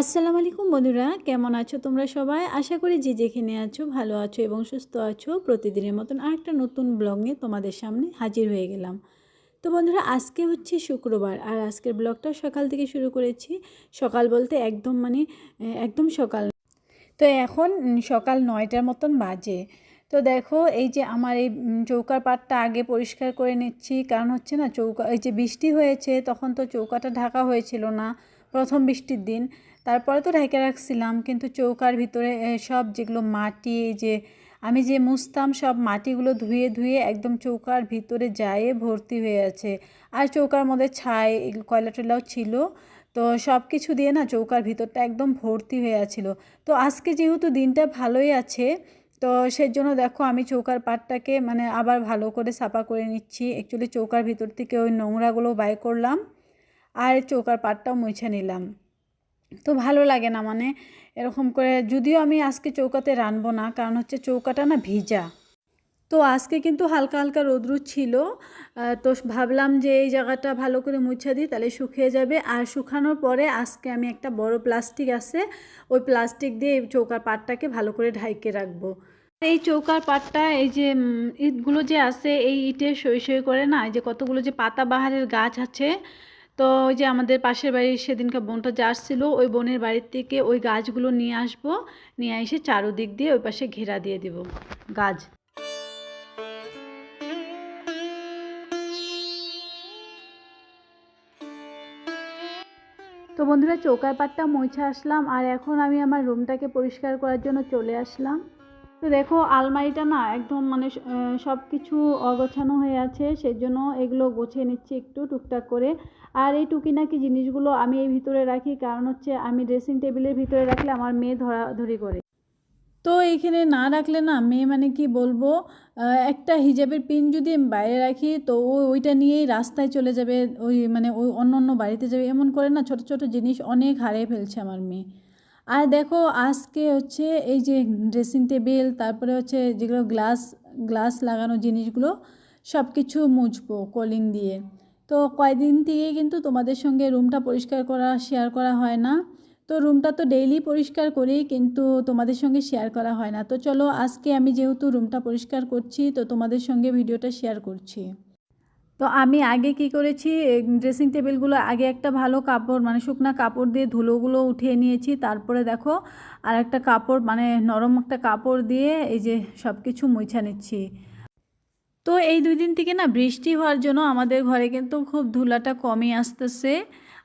আসসালামু আলাইকুম বন্ধুরা, কেমন আছো তোমরা সবাই? আশা করি যে যেখানে আছো ভালো আছো এবং সুস্থ আছো। প্রতিদিনের মতন আরেকটা নতুন ব্লগ নিয়ে তোমাদের সামনে হাজির হয়ে গেলাম। তো বন্ধুরা, আজকে হচ্ছে শুক্রবার আর আজকের ব্লগটা সকাল থেকে শুরু করেছি। সকাল বলতে একদম মানে একদম সকাল তো এখন সকাল নয়টার মতন বাজে। তো দেখো, এই যে আমার এই চৌকার পাটটা আগে পরিষ্কার করে নিচ্ছি। কারণ হচ্ছে না, চৌকা, এই যে বৃষ্টি হয়েছে, তখন তো চৌকাটা ঢাকা হয়েছিল না প্রথম বৃষ্টির দিন। তারপরে তো ঢেকে রাখছিলাম, কিন্তু চৌকার ভিতরে সব যেগুলো মাটি যে আমি যে মুছতাম সব মাটিগুলো ধুয়ে ধুয়ে একদম চৌকার ভিতরে যায় ভর্তি হয়ে আছে। আর চৌকার মধ্যে ছাই কয়লা টয়লাও ছিল, তো সব কিছু দিয়ে না চৌকার ভিতরটা একদম ভর্তি হয়ে আছিল। তো আজকে যেহেতু দিনটা ভালোই আছে, তো সেই জন্য দেখো আমি চৌকার পাটটাকে মানে আবার ভালো করে সাফা করে নিচ্ছি। অ্যাকচুয়ালি চৌকার ভিতর থেকে ওই নোংরাগুলো বাই করলাম, আর চৌকার পাটটাও মুছে নিলাম। তো ভালো লাগে না মানে এরকম করে যদিও আমি আজকে চৌকাতে রানবো না, কারণ হচ্ছে চৌকাটা না ভিজা। তো আজকে কিন্তু হালকা হালকা রোদ্রু ছিল তো ভাবলাম যে এই জায়গাটা ভালো করে মুছা দিই, তাহলে শুকিয়ে যাবে। আর শুকানোর পরে আজকে আমি একটা বড় প্লাস্টিক আছে, ওই প্লাস্টিক দিয়ে এই চৌকার পাটটাকে ভালো করে ঢাইকে রাখব। এই চৌকার পাটটা এই যে ইটগুলো যে আছে, এই ইটে সই সই করে না, এই যে কতগুলো যে পাতাবাহারের গাছ আছে তো ওই যে আমাদের পাশের বাড়ির সেদিনকার বোনটা যে আসছিল, ওই বোনের বাড়ির থেকে ওই গাছগুলো নিয়ে আসব, নিয়ে এসে চারোদিক দিয়ে ওই পাশে ঘেরা দিয়ে দিব। গাছ। তো বন্ধুরা, চৌকার পাটটা মুছে আসলাম আর এখন আমি আমার রুমটাকে পরিষ্কার করার জন্য চলে আসলাম। তো দেখো, আলমারিটা না একদম মানে সব কিছু অগোছানো হয়ে আছে সেই জন্য এগুলো গুছিয়ে নিচ্ছি একটু টুকটাক করে। আর এই টুকিনাকি জিনিসগুলো আমি এই ভিতরে রাখি, কারণ হচ্ছে আমি ড্রেসিং টেবিলের ভিতরে রাখলে আমার মেয়ে ধরাধরি করে। তো এইখানে না রাখলে না মেয়ে মানে কি বলব একটা হিজাবের পিন যদি আমি বাইরে রাখি, তো ও ওইটা নিয়েই রাস্তায় চলে যাবে, ওই মানে ওই অন্য অন্য বাড়িতে যাবে, এমন করে না ছোট ছোট জিনিস অনেক হারিয়ে ফেলছে আমার মেয়ে। আর দেখো আজকে হচ্ছে এই যে ড্রেসিং টেবিল তারপরে হচ্ছে যেগুলো গ্লাস গ্লাস লাগানো জিনিসগুলো সব কিছু মুছবো কলিং দিয়ে। তো কয়দিন থেকে কিন্তু তোমাদের সঙ্গে রুমটা পরিষ্কার করা শেয়ার করা হয় না। তো রুমটা তো ডেইলি পরিষ্কার করি কিন্তু তোমাদের সঙ্গে শেয়ার করা হয় না। তো চলো আজকে আমি যেহেতু রুমটা পরিষ্কার করছি, তো তোমাদের সঙ্গে ভিডিওটা শেয়ার করছি। তো আমি আগে কি করেছি ড্রেসিং টেবিলগুলো আগে একটা ভালো কাপড় মানে শুকনা কাপড় দিয়ে ধুলোগুলো উঠিয়ে নিয়েছি। তারপরে দেখো আর একটা কাপড় মানে নরম একটা কাপড় দিয়ে এই যে সব কিছু মুছা নিচ্ছি। তো এই দুই দিন থেকে না বৃষ্টি হওয়ার জন্য আমাদের ঘরে কিন্তু খুব ধুলাটা কমই আসতেছে।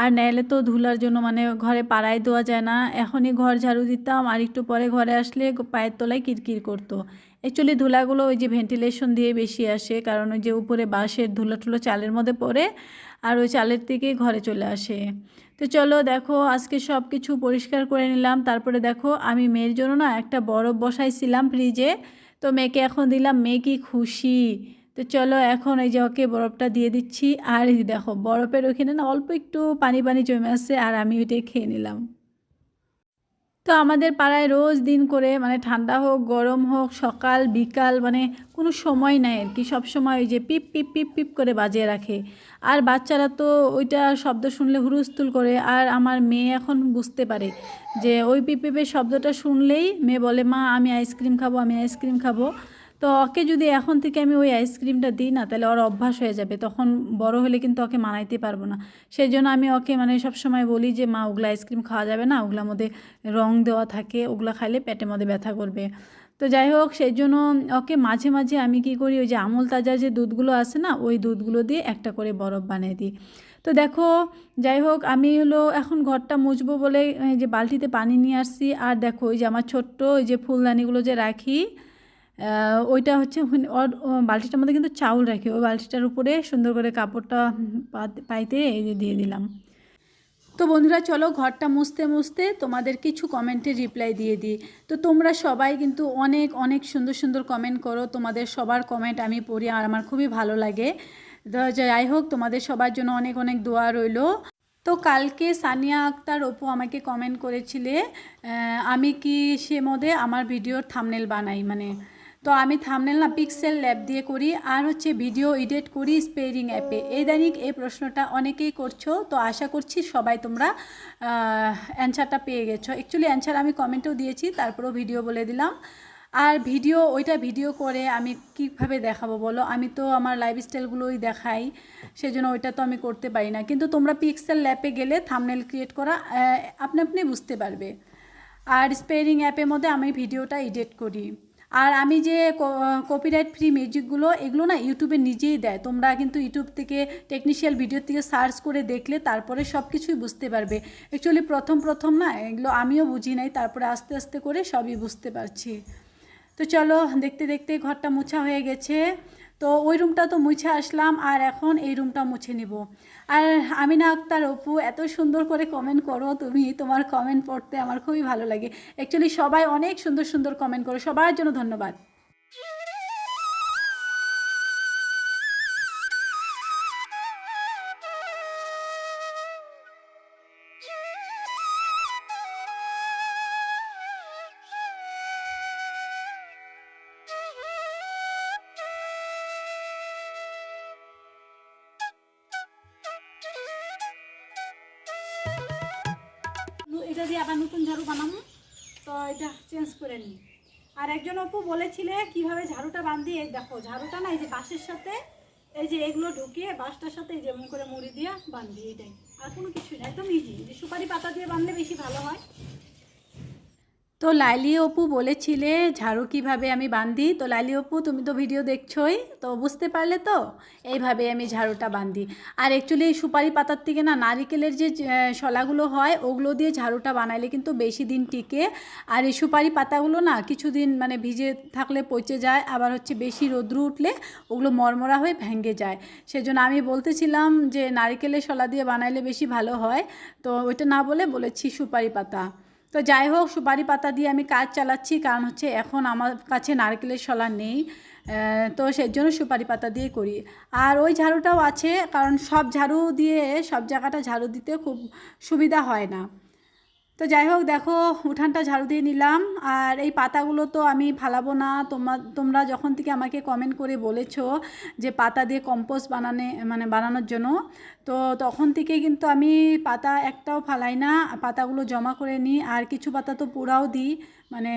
আর নাইলে তো ধুলার জন্য মানে ঘরে পাড়ায় দেওয়া যায় না। এখনই ঘর ঝাড়ু দিতাম, আর একটু পরে ঘরে আসলে পায়ের তলায় কিরকির করতো। অ্যাকচুয়ালি ধুলাগুলো ওই যে ভেন্টিলেশন দিয়ে বেশি আসে, কারণ ওই যে উপরে বাঁশের ধুলো টুলো চালের মধ্যে পড়ে, আর ওই চালের থেকেই ঘরে চলে আসে। তো চলো দেখো, আজকে সব কিছু পরিষ্কার করে নিলাম। তারপরে দেখো, আমি মেয়ের জন্য না একটা বরফ বসাইছিলাম ফ্রিজে তো মেয়েকে এখন দিলাম, মেয়ে কি খুশি? তো চলো এখন এই যে ওকে বরফটা দিয়ে দিচ্ছি। আর দেখো, বরফের ওখানে না অল্প একটু পানি পানি জমে আছে, আর আমি ওইটাই খেয়ে নিলাম। তো আমাদের পাড়ায় রোজ দিন করে মানে ঠান্ডা হোক, গরম হোক, সকাল, বিকাল মানে কোনো সময় নাই আর কি। সব সময় ওই যে পিপ পিপ পিপ পিপ করে বাজিয়ে রাখে। আর বাচ্চারা তো ওইটা শব্দ শুনলে হুরুস্তুল করে। আর আমার মেয়ে এখন বুঝতে পারে যে ওই পিপ, পিপের শব্দটা শুনলেই মেয়ে বলে, মা, আমি আইসক্রিম খাব, আমি আইসক্রিম খাব। তো ওকে যদি এখন থেকে আমি ওই আইসক্রিমটা দিই না, তাহলে ওর অভ্যাস হয়ে যাবে। তখন বড় হলে কিন্তু ওকে মানাইতে পারব না। সেই জন্য আমি ওকে মানে সব সময় বলি যে, মা, ওগুলো আইসক্রিম খাওয়া যাবে না। ওগুলোর মধ্যে রং দেওয়া থাকে। ওগুলো খাইলে পেটের মধ্যে ব্যথা করবে। তো যাই হোক সেই জন্য ওকে মাঝে মাঝে আমি কি করি, ওই যে আমুল তাজা যে দুধগুলো আছে না, ওই দুধগুলো দিয়ে একটা করে বরফ বানিয়ে দিই। তো দেখো, যাই হোক, আমি হলো এখন ঘরটা মুছবো বলে যে বালতিতে পানি নিয়ে আসছি। আর দেখো, ওই যে আমার ছোট্ট ওই যে ফুলদানিগুলো যে রাখি ওইটা হচ্ছে বালতিটার মধ্যে কিন্তু চাউল রাখি, ওই বালতিটার উপরে সুন্দর করে কাপড়টা পাইতে এই যে দিয়ে দিলাম। তো বন্ধুরা, চলো ঘরটা মুছতে মুছতে তোমাদের কিছু কমেন্টে রিপ্লাই দিয়ে দিই। তো তোমরা সবাই কিন্তু অনেক অনেক সুন্দর সুন্দর কমেন্ট করো। তোমাদের সবার কমেন্ট আমি পড়ি আর আমার খুবই ভালো লাগে। যাই হোক, তোমাদের সবার জন্য অনেক অনেক দোয়া রইল। তো কালকে সানিয়া আক্তার অপু আমাকে কমেন্ট করেছিলে আমি কি সে মধ্যে আমার ভিডিওর থামনেল বানাই মানে তো আমি থামনেল না পিক্সেল ল্যাব দিয়ে করি, আর হচ্ছে ভিডিও এডিট করি স্পেরিং অ্যাপে এই দানিক এই প্রশ্নটা অনেকেই করছ, তো আশা করছি সবাই তোমরা অ্যান্সারটা পেয়ে গেছো। অ্যাকচুয়ালি অ্যান্সার আমি কমেন্টেও দিয়েছি, তারপরেও ভিডিও বলে দিলাম। আর ভিডিও ওইটা ভিডিও করে আমি কীভাবে দেখাবো বলো? আমি তো আমার লাইফস্টাইলগুলোই দেখাই, সেজন্য ওইটা তো আমি করতে পারি না। কিন্তু তোমরা পিক্সেল ল্যাপে গেলে থামনেল ক্রিয়েট করা আপনি আপনি বুঝতে পারবে। আর স্পেরিং অ্যাপের মধ্যে আমি ভিডিওটা এডিট করি। আর আমি যে কপিরাইট ফ্রি মিউজিকগুলো এগুলো না ইউটিউবে নিজেই দেয়। তোমরা কিন্তু ইউটিউব থেকে টেকনিশিয়াল ভিডিও থেকে সার্চ করে দেখলে তারপরে সব কিছুই বুঝতে পারবে। অ্যাকচুয়ালি প্রথম প্রথম না এগুলো আমিও বুঝি নাই, তারপরে আস্তে আস্তে করে সবই বুঝতে পারছি। তো চলো দেখতে দেখতে ঘরটা মুছা হয়ে গেছে। তো ওই রুমটা তো মুছে আসলাম, আর এখন এই রুমটা মুছে নিব। আর আমিনা আক্তার, অপু, এত সুন্দর করে কমেন্ট করো তুমি, তোমার কমেন্ট পড়তে আমার খুবই ভালো লাগে। অ্যাকচুয়ালি সবাই অনেক সুন্দর সুন্দর কমেন্ট করো, সবার জন্য ধন্যবাদ। আবার নতুন ঝাড়ু বানাবো। তো এটা চেঞ্জ করে নিই। আর একজন অপু বলেছিলে কীভাবে ঝাড়ুটা বান্ধি এই দেখো, ঝাড়ুটা না এই যে বাঁশের সাথে, এই যে এগুলো ঢুকিয়ে বাঁশটার সাথে এই যেমন করে মুড়ি দিয়ে বান্ধি এটাই। আর কোনো কিছু না একদম ইজি যে সুপারি পাতা দিয়ে বাঁধলে বেশি ভালো হয়। তো লাইলি অপু বলেছিলে, ঝাড়ু কীভাবে আমি বান্ধি তো লাইলি অপু, তুমি তো ভিডিও দেখছোই, তো বুঝতে পারলে তো? এইভাবে আমি ঝাড়ুটা বান্ধি আর অ্যাকচুয়ালি এই সুপারি পাতার থেকে না, নারিকেলের যে শলাগুলো হয়, ওগুলো দিয়ে ঝাড়ুটা বানাইলে কিন্তু বেশি দিন টিকে। আর এই সুপারি পাতাগুলো না, কিছুদিন মানে ভিজে থাকলে পচে যায়, আবার হচ্ছে বেশি রোদ্রু উঠলে ওগুলো মরমরা হয়ে ভেঙে যায়। সেজন্য আমি বলতেছিলাম যে, নারিকেলের শলা দিয়ে বানাইলে বেশি ভালো হয়। তো ওইটা না বলে বলেছি সুপারি পাতা। তো যাই হোক সুপারি পাতা দিয়ে আমি কাজ চালাচ্ছি, কারণ হচ্ছে এখন আমার কাছে নারকেলের শলা নেই তো সেই জন্য সুপারি পাতা দিয়ে করি। আর ওই ঝাড়ুটাও আছে, কারণ সব ঝাড়ু দিয়ে, সব জায়গাটা ঝাড়ু দিতে খুব সুবিধা হয় না। তো যাই হোক, দেখো, উঠানটা ঝাড়ু দিয়ে নিলাম। আর এই পাতাগুলো তো আমি ফালাবো না। তোমার তোমরা যখন থেকে আমাকে কমেন্ট করে বলেছ যে পাতা দিয়ে কম্পোস্ট বানানে মানে বানানোর জন্য, তো তখন থেকে কিন্তু আমি পাতা একটাও ফালাই না। পাতাগুলো জমা করে নিই। আর কিছু পাতা তো পোড়াও দিই মানে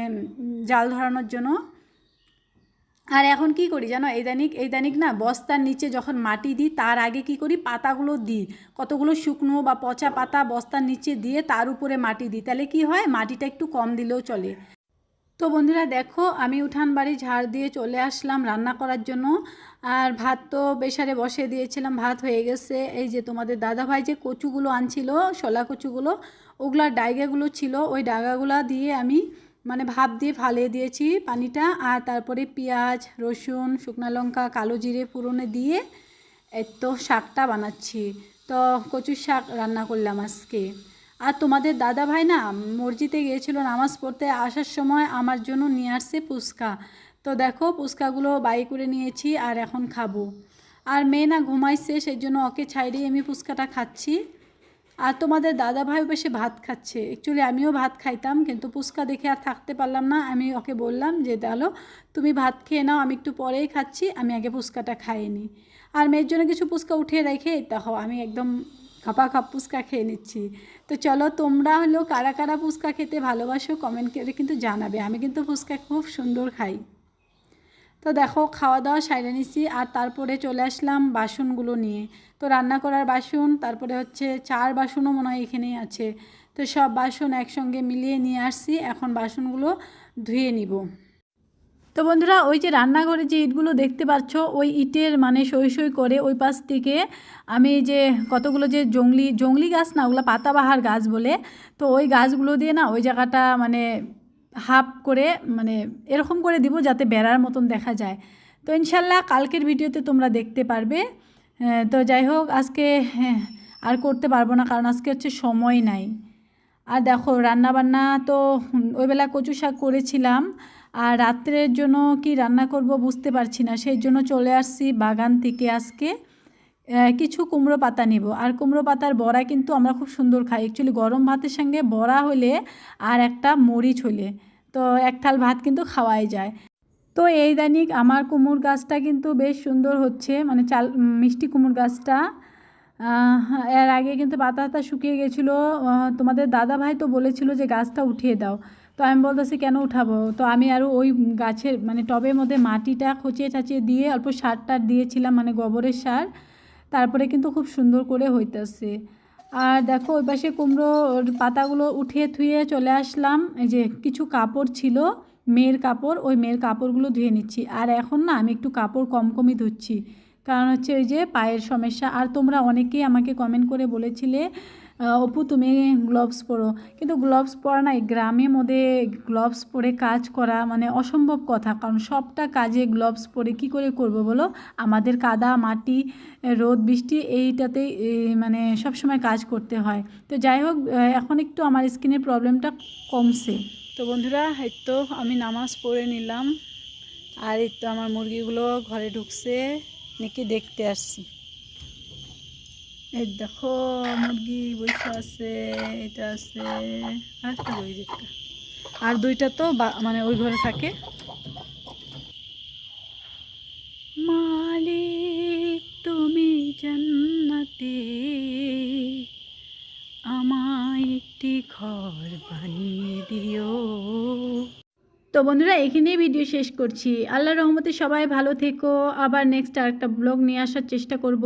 জাল ধরানোর জন্য। আর এখন কি করি জানো? এই দানিক এই দানিক না বস্তার নিচে যখন মাটি দিই, তার আগে কি করি? পাতাগুলো দিই। কতগুলো শুকনো বা পচা পাতা বস্তার নিচে দিয়ে তার উপরে মাটি দিই। তাহলে কি হয়? মাটিটা একটু কম দিলেও চলে। তো বন্ধুরা দেখো, আমি উঠান বাড়ি ঝাড় দিয়ে চলে আসলাম রান্না করার জন্য। আর ভাত তো বেসারে বসে দিয়েছিলাম, ভাত হয়ে গেছে। এই যে তোমাদের দাদাভাই যে কচুগুলো আনছিল, শলা কচুগুলো ওগুলার ডাইগাগুলো ছিল, ওই ডাগাগুলা দিয়ে আমি মানে ভাপ দিয়ে ফালিয়ে দিয়েছি পানিটা আর তারপরে পেঁয়াজ, রসুন, শুকনো লঙ্কা, কালো জিরে ফোড়নে দিয়ে তো শাকটা বানাচ্ছি। তো কচুর শাক রান্না করলাম আজকে। আর তোমাদের দাদা ভাই না মসজিদে গিয়েছিল নামাজ পড়তে আসার সময় আমার জন্য নিয়ে আসছে ফুচকা। তো দেখো ফুচকাগুলো বাই করে নিয়েছি আর এখন খাব। আর মেয়ে না ঘুমাইছে, সেই জন্য ওকে ছাইড়েই আমি ফুচকাটা খাচ্ছি। আর তোমাদের দাদা ভাই বসে ভাত খাচ্ছে। অ্যাকচুয়ালি আমিও ভাত খাইতাম, কিন্তু পুচকা দেখে আর থাকতে পারলাম না। আমি ওকে বললাম যে দালো তুমি ভাত খেয়ে নাও, আমি একটু পরেই খাচ্ছি, আমি আগে পুচকাটা খাইনি। আর মেয়ের জন্য কিছু পুচকা উঠিয়ে রেখে, দেখো, আমি একদম খাপা খাপ পুচকা খেয়ে নিচ্ছি। তো চলো, তোমরা হলো কারা কারা পুচকা খেতে ভালোবাসো কমেন্ট করে কিন্তু জানাবে। আমি কিন্তু ফুচকা খুব সুন্দর খাই। তো দেখো খাওয়া দাওয়া সাইরে নিছি আর তারপরে চলে আসলাম বাসনগুলো নিয়ে। তো রান্না করার বাসন, তারপরে হচ্ছে চার বাসনও মনে হয় এখানেই আছে। তো সব বাসন একসঙ্গে মিলিয়ে নিয়ে আসছি, এখন বাসনগুলো ধুয়ে নিব। তো বন্ধুরা, ওই যে রান্নাঘরে যে ইটগুলো দেখতে পাচ্ছ, ওই ইটের মানে সই সই করে ওই পাশ থেকে আমি যে কতগুলো যে জংলি জংলি গাছ না, ওগুলো পাতাবাহার গাছ বলে, তো ওই গাছগুলো দিয়ে না, ওই জায়গাটা মানে হাফ করে মানে এরকম করে দিব যাতে বেড়ার মতন দেখা যায়। তো ইনশাল্লাহ কালকের ভিডিওতে তোমরা দেখতে পারবে। তো যাই হোক আজকে হ্যাঁ, আর করতে পারব না কারণ আজকে হচ্ছে সময় নাই। আর দেখো রান্না বান্না তো হুম, ওই বেলা কচু শাক করেছিলাম। আর রাত্রের জন্য কি রান্না করব বুঝতে পারছি না। সেই জন্য চলে আসছি বাগান থেকে আজকে। কিছু কুমড়ো পাতা নিব। আর কুমড়ো পাতার বড়া কিন্তু আমরা খুব সুন্দর খাই। অ্যাকচুয়ালি গরম ভাতের সঙ্গে বড়া হলে আর একটা মরিচ হলে তো এক থাল ভাত কিন্তু খাওয়াই যায়। তো এই দানিক আমার কুমড় গাছটা কিন্তু বেশ সুন্দর হচ্ছে। মানে চাল, মিষ্টি কুমড় গাছটা। এর আগে কিন্তু পাতা পাতা শুকিয়ে গেছিল। তোমাদের দাদা ভাই তো বলেছিল যে গাছটা উঠিয়ে দাও। তো আমি বলতেছি, কেন উঠাবো? তো আমি আরও ওই গাছের মানে টবের মধ্যে মাটিটা খচিয়ে টাচিয়ে দিয়ে অল্প সার টার দিয়েছিলাম মানে গোবরের সার। তারপরে কিন্তু খুব সুন্দর করে হইতেছে। আর দেখো, ওই পাশে কুমড়োর পাতাগুলো উঠিয়ে থুয়ে চলে আসলাম। এই যে কিছু কাপড় ছিল, মেয়ের কাপড়, ওই মেয়ের কাপড়গুলো ধুয়ে নিচ্ছি। আর এখন না, আমি একটু কাপড় কম কমই ধুচ্ছি। কারণ হচ্ছে ওই যে পায়ের সমস্যা। আর তোমরা অনেকেই আমাকে কমেন্ট করে বলেছিলে অপু তুমি গ্লোভস পরো। কিন্তু গ্লোভস পরা নাই গ্রামের মধ্যে গ্লোভস পরে কাজ করা মানে অসম্ভব কথা। কারণ সবটা কাজে গ্লোভস পরে কি করে করব বলো? আমাদের কাদা মাটি রোদ বৃষ্টি এইটাতেই এই, মানে সব সময় কাজ করতে হয়। তো যাই হোক এখন একটু আমার স্কিনের প্রবলেমটা কমছে। তো বন্ধুরা এই তো আমি নামাজ পড়ে নিলাম। আর এই তো আমার মুরগিগুলো ঘরে ঢুকছে নাকি দেখতে আসছি। এই দেখো, মুরগি বসে আছে, এটা আছে আর একটা ওই একটা। আর দুইটা তো মানে ওই ঘরে থাকে। মালিক, তুমি জান্নাতে। আমায় একটি ঘর বানিয়ে দিও। তো বন্ধুরা, এখানেই ভিডিও শেষ করছি। আল্লাহ রহমতে সবাই ভালো থেকো। আবার নেক্সট আরেকটা ব্লগ নিয়ে আসার চেষ্টা করব।